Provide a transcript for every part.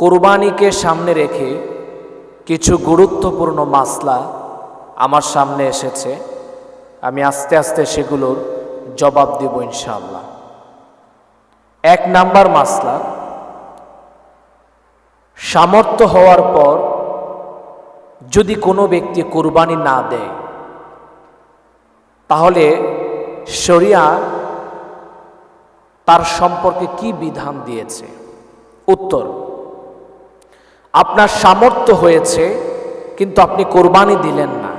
কোরবানিকে সামনে রেখে কিছু গুরুত্বপূর্ণ মাসলা আমার সামনে এসেছে। আমি আস্তে আস্তে সেগুলোর জবাব দেব ইনশাআল্লাহ। এক নাম্বার মাসলা, সামর্থ্য হওয়ার পর যদি কোনো ব্যক্তি কোরবানি না দেয়, তাহলে শরিয়া তার সম্পর্কে কি বিধান দিয়েছে? উত্তর আপনার সামর্থ্য হয়েছে, কিন্তু আপনি কোরবানি দিলেন না।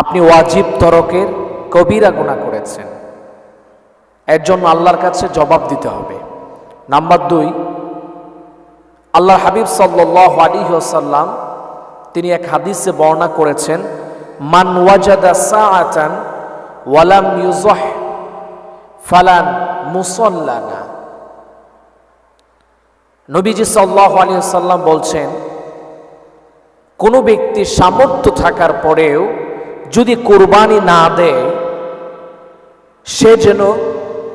আপনি ওয়াজিব তরকের কবিরা গুণা করেছেন। এর জন্য আল্লাহর কাছে জবাব দিতে হবে। নাম্বার দুই আল্লাহ হাবিব সাল্লাহ আলী তিনি এক হাদিসে বর্ণনা করেছেন, মান ওয়াজাদা ওয়ালাম ইউজহ ফালান মুসল্লানা। নবীজি সাল্লাহ আলী সাল্লাম বলছেন, কোনো ব্যক্তির সামর্থ্য থাকার পরেও যদি কোরবানি না দেয়, সে যেন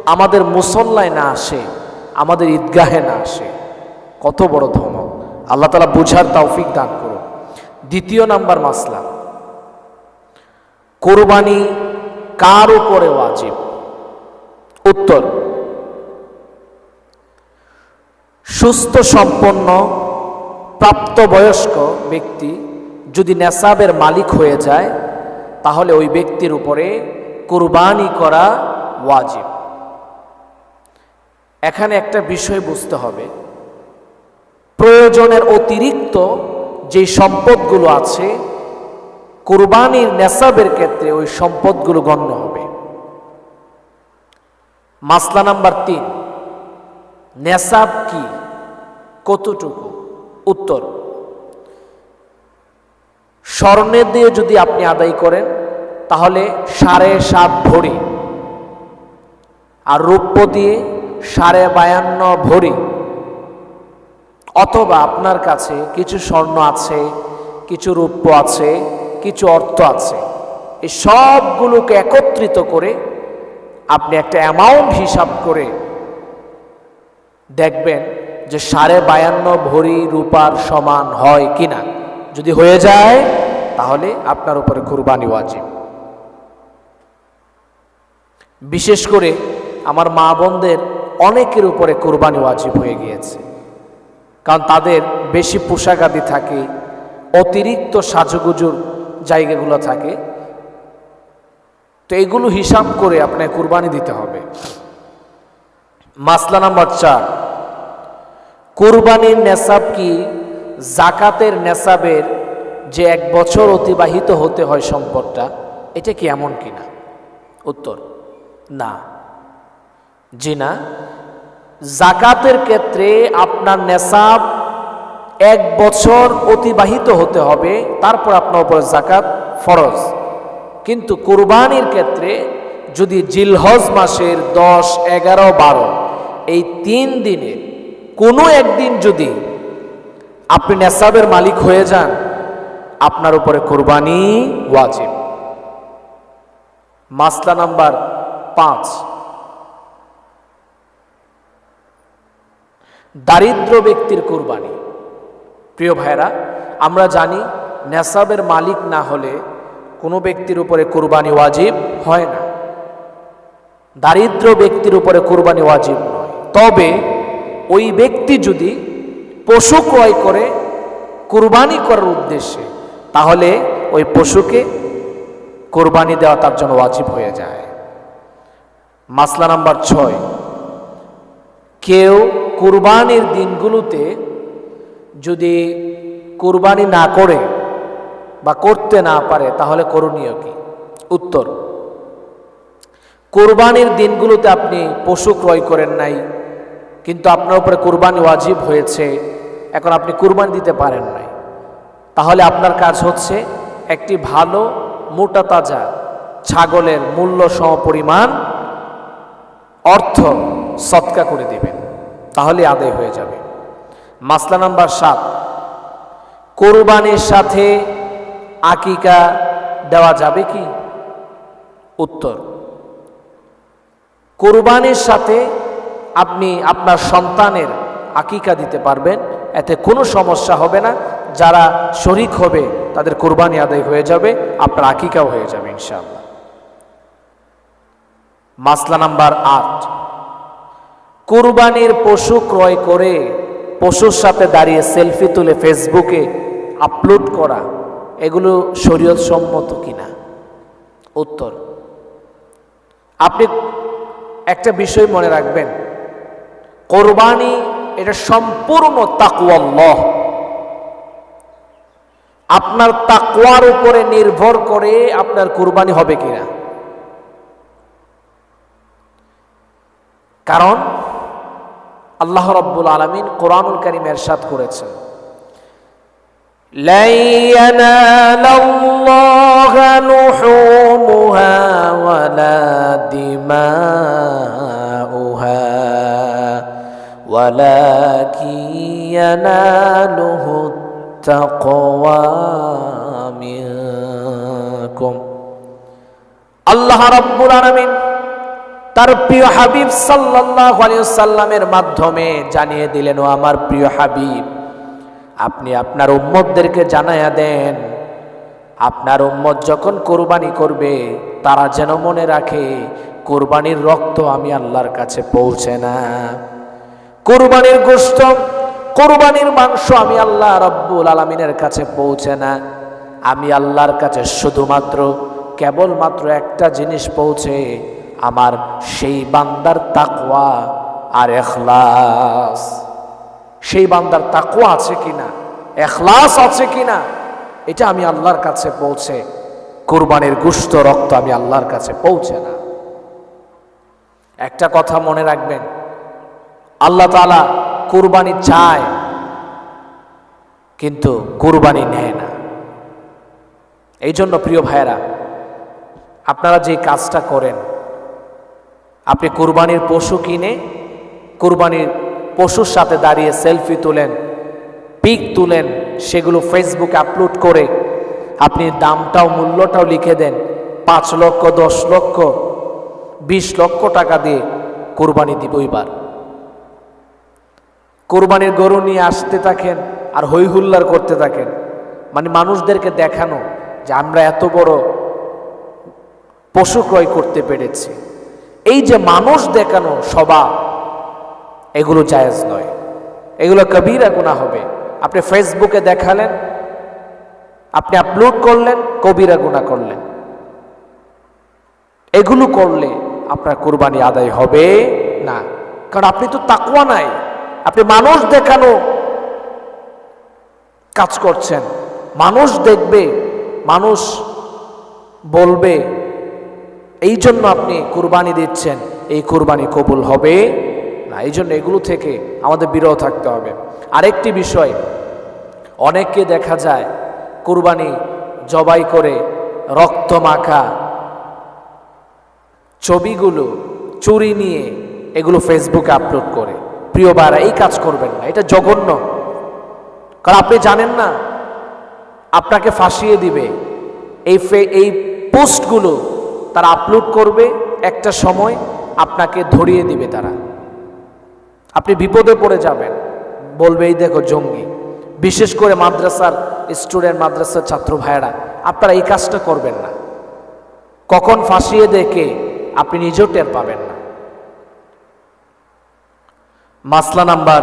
আমাদের মুসল্লায় না আসে, আমাদের ঈদগাহে না আসে। কত বড় ধমক। আল্লাহ তালা বুঝার তৌফিক দান করুন। দ্বিতীয় নাম্বার মাসলা। কোরবানি কার উপরে ওয়াজিব? উত্তর সুস্থ সম্পন্ন প্রাপ্তবয়স্ক ব্যক্তি যদি নেশাবের মালিক হয়ে যায়, তাহলে ওই ব্যক্তির উপরে কোরবানি করা ওয়াজিব। এখানে একটা বিষয় বুঝতে হবে। প্রয়োজনের অতিরিক্ত যে সম্পদগুলো আছে, কোরবানির নেশাবের ক্ষেত্রে ওই সম্পদগুলো গণ্য হবে। মাসলা নাম্বার তিন, নেশাব কি? কতটুকু? উত্তর, স্বর্ণে দিয়ে যদি আপনি আদায় করেন, তাহলে সাড়ে সাত ভরি। আর রৌপ্য দিয়ে সাড়ে বায়ান্ন ভরি। অথবা আপনার কাছে কিছু স্বর্ণ আছে, কিছু রৌপ্য আছে, কিছু অর্থ আছে। এই সবগুলোকে একত্রিত করে আপনি একটা অ্যামাউন্ট হিসাব করে দেখবেন যে সাড়ে বায়ান্ন ভরি রূপার সমান হয় কিনা। যদি হয়ে যায়, তাহলে আপনার উপরে কুরবানি ওয়াজিব। বিশেষ করে আমার মা বোনদের অনেকের উপরে কোরবানি ওয়াজিব হয়ে গিয়েছে। কারণ তাদের বেশি পোশাক আদি থাকে, অতিরিক্ত সাজুগুজুর জায়গাগুলো থাকে। তো এগুলো হিসাব করে আপনাকে কুরবানি দিতে হবে। মাসলা নাম্বার চার কোরবানির নেশাব কি? জাকাতের নেশাবের যে এক বছর অতিবাহিত হতে হয় সম্পদটা, এটা কি এমন কিনা? উত্তর, না। জি না। জাকাতের ক্ষেত্রে আপনার নেশাব এক বছর অতিবাহিত হতে হবে, তারপর আপনার উপর জাকাত ফরজ। কিন্তু কোরবানির ক্ষেত্রে যদি জিলহজ মাসের দশ, এগারো, বারো, এই তিন দিনের কোনো একদিন যদি আপনি নেশাবের মালিক হয়ে যান, আপনার উপরে কোরবানি ওয়াজিব। মাসলা নাম্বার পাঁচ। দারিদ্র ব্যক্তির কোরবানি। প্রিয় ভাইরা আমরা জানি নেশাবের মালিক না হলে কোনো ব্যক্তির উপরে কোরবানি ওয়াজিব হয় না। দারিদ্র ব্যক্তির উপরে কোরবানি ওয়াজিব নয়। তবে ওই ব্যক্তি যদি পশু ক্রয় করে কোরবানি করার উদ্দেশ্যে, তাহলে ওই পশুকে কোরবানি দেওয়া তার জন্য ওয়াজিব হয়ে যায়। মাসলা নাম্বার ছয়, কেউ কোরবানির দিনগুলোতে যদি কোরবানি না করে বা করতে না পারে, তাহলে করণীয় কি? উত্তর, কোরবানির দিনগুলোতে আপনি পশু ক্রয় করেন নাই কিন্তু আপনার উপরে কোরবানি ওয়াজিব হয়েছে, এখন আপনি কোরবানি দিতে পারেন নাই। তাহলে আপনার কাজ হচ্ছে একটি ভালো মোটা তাজা ছাগলের মূল্য সমপরিমাণ অর্থ সৎকা করে দিবেন, তাহলে আদায় হয়ে যাবে। মাসলা নাম্বার সাত, কোরবানির সাথে আকিকা দেওয়া যাবে কি? উত্তর, কোরবানির সাথে আপনি আপনার সন্তানের আকিকা দিতে পারবেন, এতে কোনো সমস্যা হবে না। যারা শরিক হবে, তাদের কোরবানি আদায় হয়ে যাবে, আপনার আকিকাও হয়ে যাবে, ইনশাআল্লাহ। মাসলা নাম্বার আট। কুরবানির পশু ক্রয় করে পশুর সাথে দাঁড়িয়ে সেলফি তুলে ফেসবুকে আপলোড করা, এগুলো শরীয়ত সম্মত কিনা? উত্তর। আপনি একটা বিষয় মনে রাখবেন কোরবানি, এটা সম্পূর্ণ তাকুয়াল্লাহ আপনার তাকুয়ার উপরে নির্ভর করে আপনার কোরবানি হবে কিনা। কারণ আল্লাহ রব্বুল আলমিন কোরআনুল করিম এরশাদ করেছেন لن ولكن يناله التقوى منكم আল্লাহ রব্বুল আলমিন তার প্রিয় হাবিব সাল্লাহ সাল্লামের মাধ্যমে জানিয়ে দিলেন ও আমার প্রিয় হাবিব আপনি আপনার উম্মতদেরকে জানাইয়া দেন আপনার উম্মত যখন কোরবানি করবে তারা যেন মনে রাখে কোরবানির রক্ত আমি আল্লাহর কাছে পৌঁছে না কোরবানির গোস্ত, কোরবানির মাংস আমি আল্লাহ রব্বুল আলমিনের কাছে পৌঁছে না। আমি আল্লাহর কাছে শুধুমাত্র, কেবলমাত্র একটা জিনিস পৌঁছে, আমার সেই বান্দার তাকওয়া আর এখলাস। সেই বান্দার তাকওয়া আছে কিনা, এখলাস আছে কিনা, এটা আমি আল্লাহর কাছে পৌঁছে, কোরবানির গুস্ত, রক্ত আমি আল্লাহর কাছে পৌঁছে না। একটা কথা মনে রাখবেন আল্লাহ তালা কুরবানি চায়, কিন্তু কুরবানি নেয় না। এই জন্য প্রিয় ভাইয়েরা, আপনারা যে কাজটা করেন, আপনি কুরবানির পশু কিনে, কুরবানির পশুর সাথে দাঁড়িয়ে সেলফি তুলেন, পিক তুলেন, সেগুলো ফেসবুকে আপলোড করে আপনি দামটাও, মূল্যটাও লিখে দেন, পাঁচ লক্ষ, দশ লক্ষ, বিশ লক্ষ টাকা দিয়ে কোরবানি দিব এবার। কোরবানির গরু নিয়ে আসতে থাকেন আর হই হুল্লার করতে থাকেন। মানে মানুষদেরকে দেখানো যে আমরা এত বড় পশু ক্রয় করতে পেরেছি। এই যে মানুষ দেখানো সবা, এগুলো জায়েজ নয়। এগুলো কবিরা গুণা হবে। আপনি ফেসবুকে দেখালেন, আপনি আপলোড করলেন, কবিরা গুণা করলেন। এগুলো করলে আপনার কোরবানি আদায় হবে না। কারণ আপনি তো তাকুয়া নাই। আপনি মানুষ দেখানো কাজ করছেন। মানুষ দেখবে, মানুষ বলবে এই জন্য আপনি কুরবানি দিচ্ছেন, এই কুরবানি কবুল হবে না এই জন্য এগুলো থেকে আমাদের বিরত থাকতে হবে। আরেকটি বিষয়, অনেককে দেখা যায় কুরবানি জবাই করে রক্ত মাখা, ছবিগুলো, চুরি নিয়ে এগুলো ফেসবুকে আপলোড করে। প্রিয় ভাইরা এই কাজ করবেন না, এটা জঘন্য। কারণ আপনি জানেন না, আপনাকে ফাঁসিয়ে দিবে। এই এই পোস্টগুলো তারা আপলোড করবে, একটা সময় আপনাকে ধরিয়ে দিবে তারা। আপনি বিপদে পড়ে যাবেন, বলবে, এই দেখো জঙ্গি। বিশেষ করে মাদ্রাসার স্টুডেন্ট, মাদ্রাসার ছাত্র ভাইয়েরা, আপনারা এই কাজটা করবেন না। কখন ফাঁসিয়ে দেখে আপনি নিজেও টের পাবেন না। মাসলা নাম্বার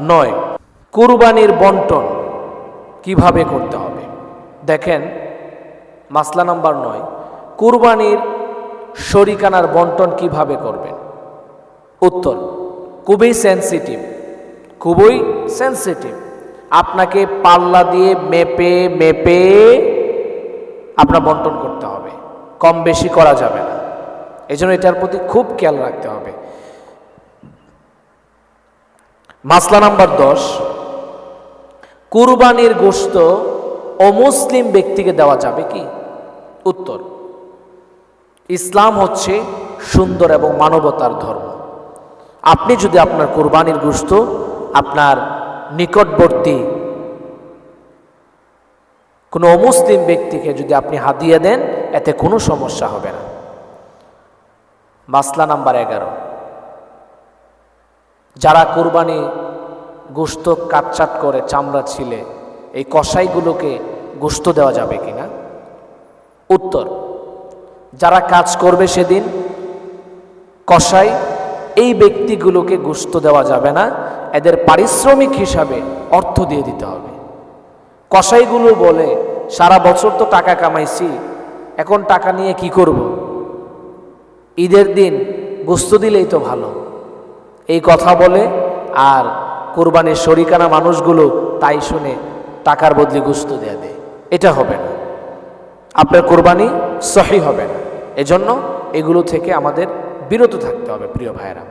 নয়। কুরবানির বন্টন কীভাবে করতে হবে? দেখেন, মাসলা নাম্বার নয়, কুরবানির শরিকানার বন্টন কীভাবে করবেন? উত্তর, খুবই সেন্সিটিভ খুবই সেন্সিটিভ আপনাকে পাল্লা দিয়ে মেপে মেপে আপনার বন্টন করতে হবে। কম বেশি করা যাবে না। এই জন্য এটার প্রতি খুব খেয়াল রাখতে হবে। মাসলা নাম্বার দশ, কুরবানির গোস্ত অমুসলিম ব্যক্তিকে দেওয়া যাবে কি? উত্তর, ইসলাম হচ্ছে সুন্দর এবং মানবতার ধর্ম। আপনি যদি আপনার কোরবানির গোস্ত আপনার নিকটবর্তী কোনো অমুসলিম ব্যক্তিকে যদি আপনি হাদিয়ে দেন, এতে কোনো সমস্যা হবে না। মাসলা নাম্বার এগারো যারা কোরবানি গোস্ত কাটচাট করে চামড়া ছিলে, এই কসাইগুলোকে গোস্ত দেওয়া যাবে কিনা উত্তর, যারা কাজ করবে সেদিন কসাই এই ব্যক্তিগুলোকে গোস্ত দেওয়া যাবে না, এদের পারিশ্রমিক হিসাবে অর্থ দিয়ে দিতে হবে। কসাইগুলো বলে, সারা বছর তো টাকা কামাইছি, এখন টাকা নিয়ে কি করব? ঈদের দিন গোস্ত দিলেই তো ভালো। এই কথা বলে আর কোরবানির শরিকানা মানুষগুলো তাই শুনে টাকার বদলে গুস্ত দেয়া দেয়। এটা হবে না। আপনার কোরবানি সহি হবে না। এজন্য এগুলো থেকে আমাদের বিরত থাকতে হবে, প্রিয় ভাইয়েরা।